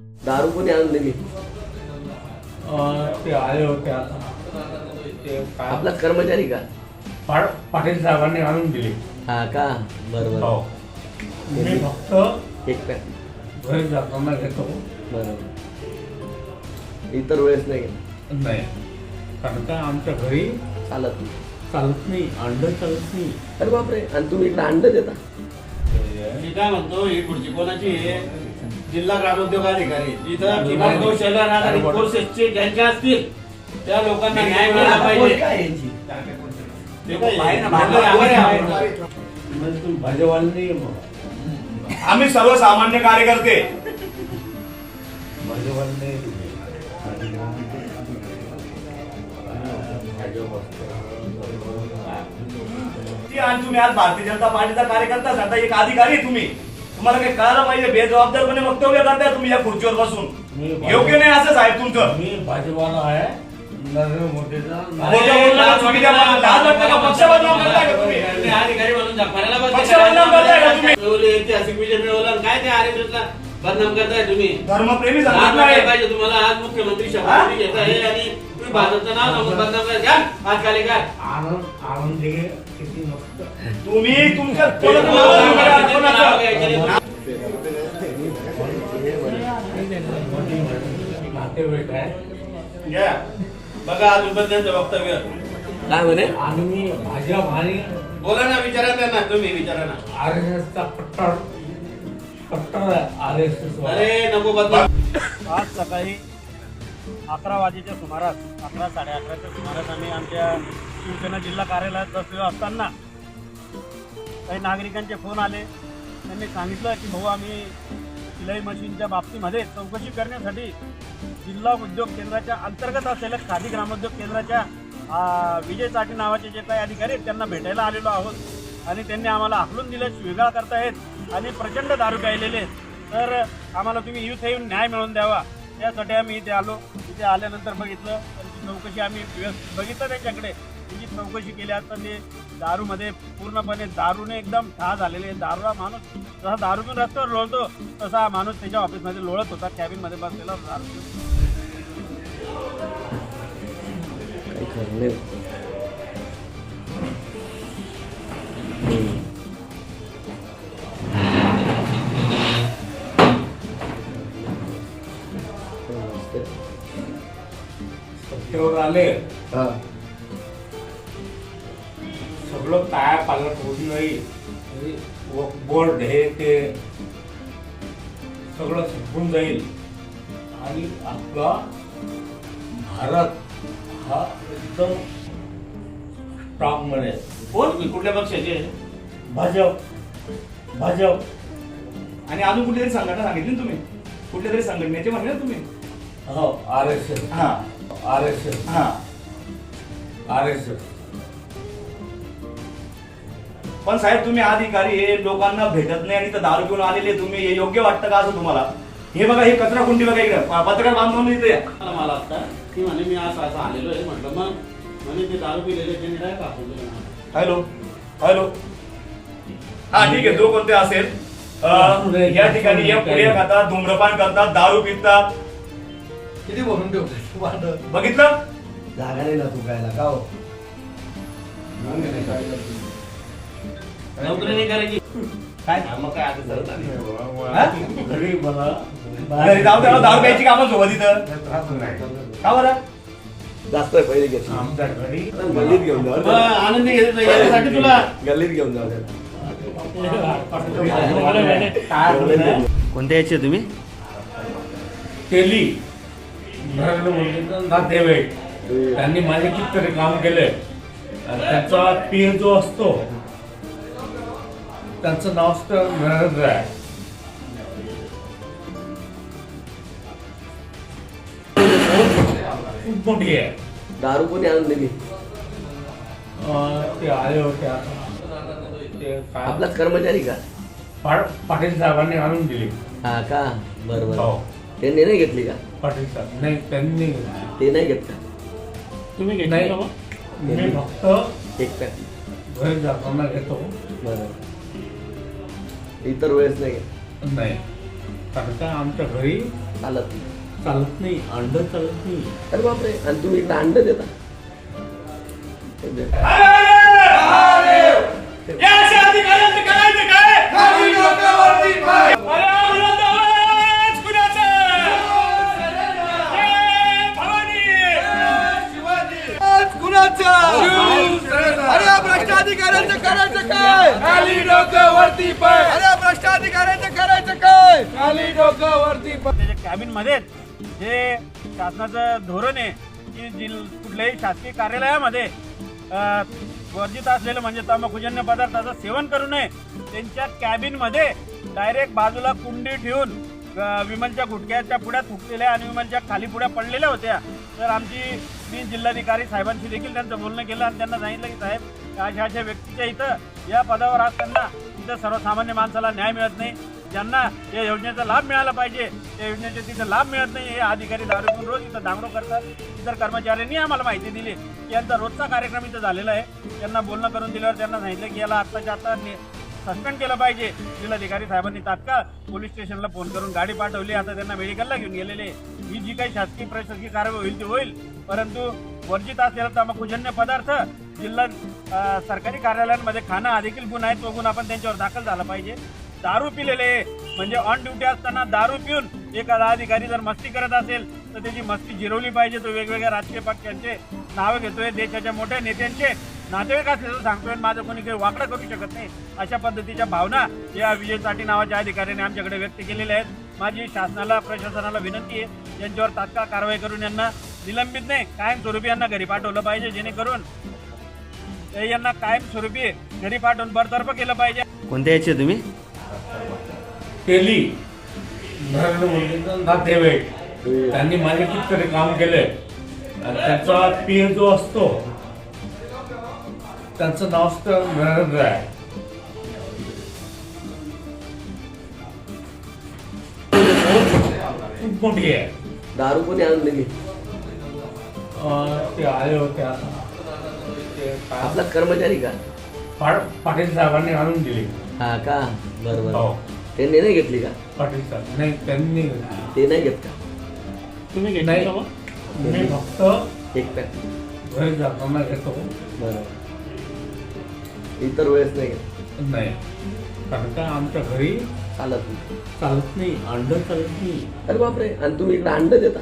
दारू कोणी आणून दिली ते आले होते आता. ते काय? आपला कर्मचारी का? पा- पाटील साहेबांनी आणून दिली. हा का? बरोबर हो मी फक्त एक पॅक. घरी जाताना घेतो. बरोबर इतर वेळेस नाही घेत. नाही. कारण का आमच्या घरी चालत नाही. चालत नाही अंड चालत नाही. अरे बापरे. आणि तुम्ही इकडे अंड देता? मी काय म्हणतो ही खुर्ची कोणाची आहे? जिल्हा ग्रामोद्योग अधिकारी जिथं किमान कौशल्य आधारित कोर्सेसचे ज्यांच्या असतील त्या लोकांना न्याय मिळाला पाहिजे. म्हणजे आम्ही सर्वसामान्य कार्यकर्ते. आणि तुम्ही. आज भारतीय जनता पार्टीचा कार्यकर्ता सांगता एक अधिकारी आहे तुम्ही. तुम्हाला काही कळायला पाहिजे बेजबाबदारपणे वक्तव्य करताय तुम्ही या खुर्चीवर बसून योग्य नाही असं साहेब तुमचं मी भाजीवाला आहे नरेंद्र मोदीचा? पक्ष बदनाम करताय का तुम्ही? अधिकारी म्हणून पक्ष बदनाम करताय का तुम्ही? ऐतिहासिक विजय मिळवला काय ते आर्यभट्टला बदनाम करताय तुम्ही धर्मप्रेमी आहे पाहिजे तुम्हाला आज मुख्यमंत्री हा? शपथ घेत आहे आणि तुम्ही भाजपचं नाव सांगून बदनाम करताय घ्या आज खाली काय आनंद आनंद दिघे किती मस्त तुम्ही तुमच्या कोणाचं नाव घेऊ नका, कोणाचं. नातेवाईक आहे घ्या. बघा अजून पण वक्तव्य काय म्हणे आणि भाजप आणि बोला ना विचारा त्यांना तुम्ही विचारा ना। आर एस एसचा कट्टर कट्टर आर एस एस अरे नको बदनाम आज सकाळी अकरा वाजेच्या सुमारास अकरा साडे अकराच्या सुमारास आम्ही आमच्या शिवसेना जिल्हा कार्यालयात बसलेलो असताना काही नागरिकांचे फोन आले. त्यांनी सांगितलं की भाऊ आम्ही शिलाई मशीनच्या बाबतीमध्ये चौकशी करण्यासाठी जिल्हा उद्योग केंद्राच्या अंतर्गत असलेल्या खादी ग्रामोद्योग केंद्राच्या विजय चाटी नावाचे जे काही अधिकारी आहेत त्यांना भेटायला आलेलो आहोत. आणि त्यांनी आम्हाला हाकलून दिलं शिवेगाळ करतायत आणि प्रचंड दारू प्यायलेले आहेत. तर आम्हाला तुम्ही युथ येऊन न्याय मिळवून द्यावा. त्यासाठी आम्ही इथे आलो. तिथे आल्यानंतर बघितलं त्यांची चौकशी आम्ही व्यवस्थित बघितलं त्यांच्याकडे. त्यांची चौकशी केली असता ते दारूमध्ये पूर्णपणे दारूने एकदम ठा झालेले दारूला माणूस जसा दारू रस्त्यावर लोळतो तसा हा माणूस त्याच्या ऑफिसमध्ये लोळत होता. कॅबिनमध्ये बसलेला दारू सत्तेवर आले हा. सगळं काय पालट होत नाही. बोर्ड हे ते सगळं संपून जाईल. आणि आपला भारत हा एकदम स्ट्रॉंग बनेल कोण? तुम्ही कुठल्या पक्षाचे भाजप. भाजप. आणि अजून कुठली तरी संघटना सांगितली ना तुम्ही? कुठल्या तरी संघटनेचे म्हणले ना तुम्ही? हो आर एस एस. हा. आर एस एस हा. आर एस एस पण साहेब तुम्ही अधिकारी हे लोकांना भेटत नाही आणि इथं दारू घेऊन आलेले तुम्ही हे योग्य वाटतं का असं तुम्हाला? हे बघा हे कचरा कुंडी बघा इकडे. पत्रकार बांधून इथे या. मला मला आता की म्हणे मी असं असं आलेलो आहे म्हटलं मग म्हणे ते दारू पिलेले त्यांनी काय. Hello hello. हा ठीक आहे जो कोणते असेल अं, या ठिकाणी या पुढे खातात धूम्रपान करतात दारू पितात किती भरून ठेवतो बघितलं? जागा नाही ना तू कायला का हो? नोकरी नाही करायची. काय? मग काय आता चालत नाही. हा? घरी मला. घरी जाऊ द्या दारू प्यायची कामं सोबत इथं का बरं? जास्त आहे पहिले घेतली आमच्या घरी. गल्लीत घेऊन जाऊ. आनंदी घेतलं याच्यासाठी तुला. गल्लीत घेऊन जाऊ. कोणत्या याचे तुम्ही? केली नरेंद्र मोदींचं नातेवाईक त्यांनी माझे कितीतरी काम केले. त्याचा पी जो असतो त्यांचं नाव असतं नरेंद्र आहे. खूप मोठी आहे. दारू कोणी आणून दिली? ते आले होते आपलाच कर्मचारी का? पाटील साहेबांनी आणून दिली. हा का? बरोबर हो. त्यांनी नाही घेतली का? पाटील साहेब. नाही त्यांनी घेतली. ते नाही घेत का? तुम्ही घेतली नाही. का मग? मी फक्त एक घरी जाताना घेतो. बरोबर इतर वेळेस नाही घेत. नाही. कारण का आमच्या घरी चालत नाही. चालत नाही अंड चालत नाही. अरे बापरे. आणि तुम्ही अंड देता. त्याच्या कॅबिनमध्येच जे शासनाचं धोरण आहे की जिल कुठल्याही शासकीय कार्यालयामध्ये वर्जित असलेलं म्हणजे तंबाखूजन्य पदार्थाचं सेवन करू नये त्यांच्या कॅबिनमध्ये डायरेक्ट बाजूला कुंडी ठेवून विमलच्या गुटक्याच्या पुढ्या थुकलेल्या आणि विमलच्या खाली पुढ्या पडलेल्या होत्या. तर आमची मी जिल्हाधिकारी साहेबांशी देखील त्यांचं बोलणं केलं आणि त्यांना सांगितलं की साहेब अशा अशा व्यक्तीच्या इथं या पदावर असताना इथं सर्वसामान्य माणसाला न्याय मिळत नाही. ज्यांना या योजनेचा लाभ मिळाला पाहिजे त्या योजनेचे तिथे लाभ मिळत नाही हे अधिकारी दारू रोज इथं दांगडो करतात. इतर कर्मचाऱ्यांनी आम्हाला माहिती दिली. की यांचा रोजचा कार्यक्रम इथं झालेला आहे. त्यांना बोलणं करून दिल्यावर त्यांना सांगितलं की याला आत्ताच्या आता सस्पेंड केलं पाहिजे. जिल्हाधिकारी साहेबांनी तात्काळ पोलीस स्टेशनला फोन करून गाडी पाठवली. आता त्यांना मेडिकलला घेऊन गेलेले ही जी काही शासकीय प्रशासकीय कारवाई होईल ती होईल. परंतु वर्जित असलेला तंबाखूजन्य पदार्थ जिल्हा सरकारी कार्यालयांमध्ये खाणं हा देखील गुन्हा आहे. तो गुन्हा आपण त्यांच्यावर दाखल झाला पाहिजे. दारू पिलेले. म्हणजे ऑन ड्युटी असताना दारू पिऊन एखादा अधिकारी जर मस्ती करत असेल तर त्याची मस्ती जिरवली पाहिजे. तो वेगवेगळ्या राजकीय पक्षांचे नावं घेतोय. देशाच्या मोठ्या नेत्यांचे नातेवाईक असल्याचं सांगतोय माझं कोणी काही वाकडं करू शकत नाही. अशा पद्धतीच्या भावना या विजयसाठी नावाच्या अधिकाऱ्याने आमच्याकडे व्यक्त केलेल्या आहेत. माझी शासनाला प्रशासनाला विनंती आहे यांच्यावर तात्काळ कारवाई करून यांना निलंबित नाही कायमस्वरूपी यांना घरी पाठवलं पाहिजे जेणेकरून यांना कायमस्वरूपी घरी पाठवून बरतर्फ केलं पाहिजे. कोणत्या याचे तुम्ही? केली. नरेंद्र मोदींचा नातेवाईक. त्यांनी माझे कितीतरी काम केलंय आणि त्याचा पीर जो असतो. त्यांचं नाव असतं नरेंद्र. आहे खूप मोठी आहे. दारू कोणी आणून दिली ते आले होते आता. आपला कर्मचारी का? पाटील साहेबांनी आणून दिली. हा का? बरं. हो. त्यांनी नाही घेतली का? पाटील साहेब नाही त्यांनी घेतली. ते नाही घेत का? तुम्ही नाही. घेतली का मग? मी फक्त एक पॅक घरी जाताना घेतो. बरं. इतर वेळेस नाही घेत. नाही. कारण का आमच्या घरी चालत नाही. चालत नाही अंड चालत नाही. अरे बापरे. आणि तुम्ही इकडे अंड देता?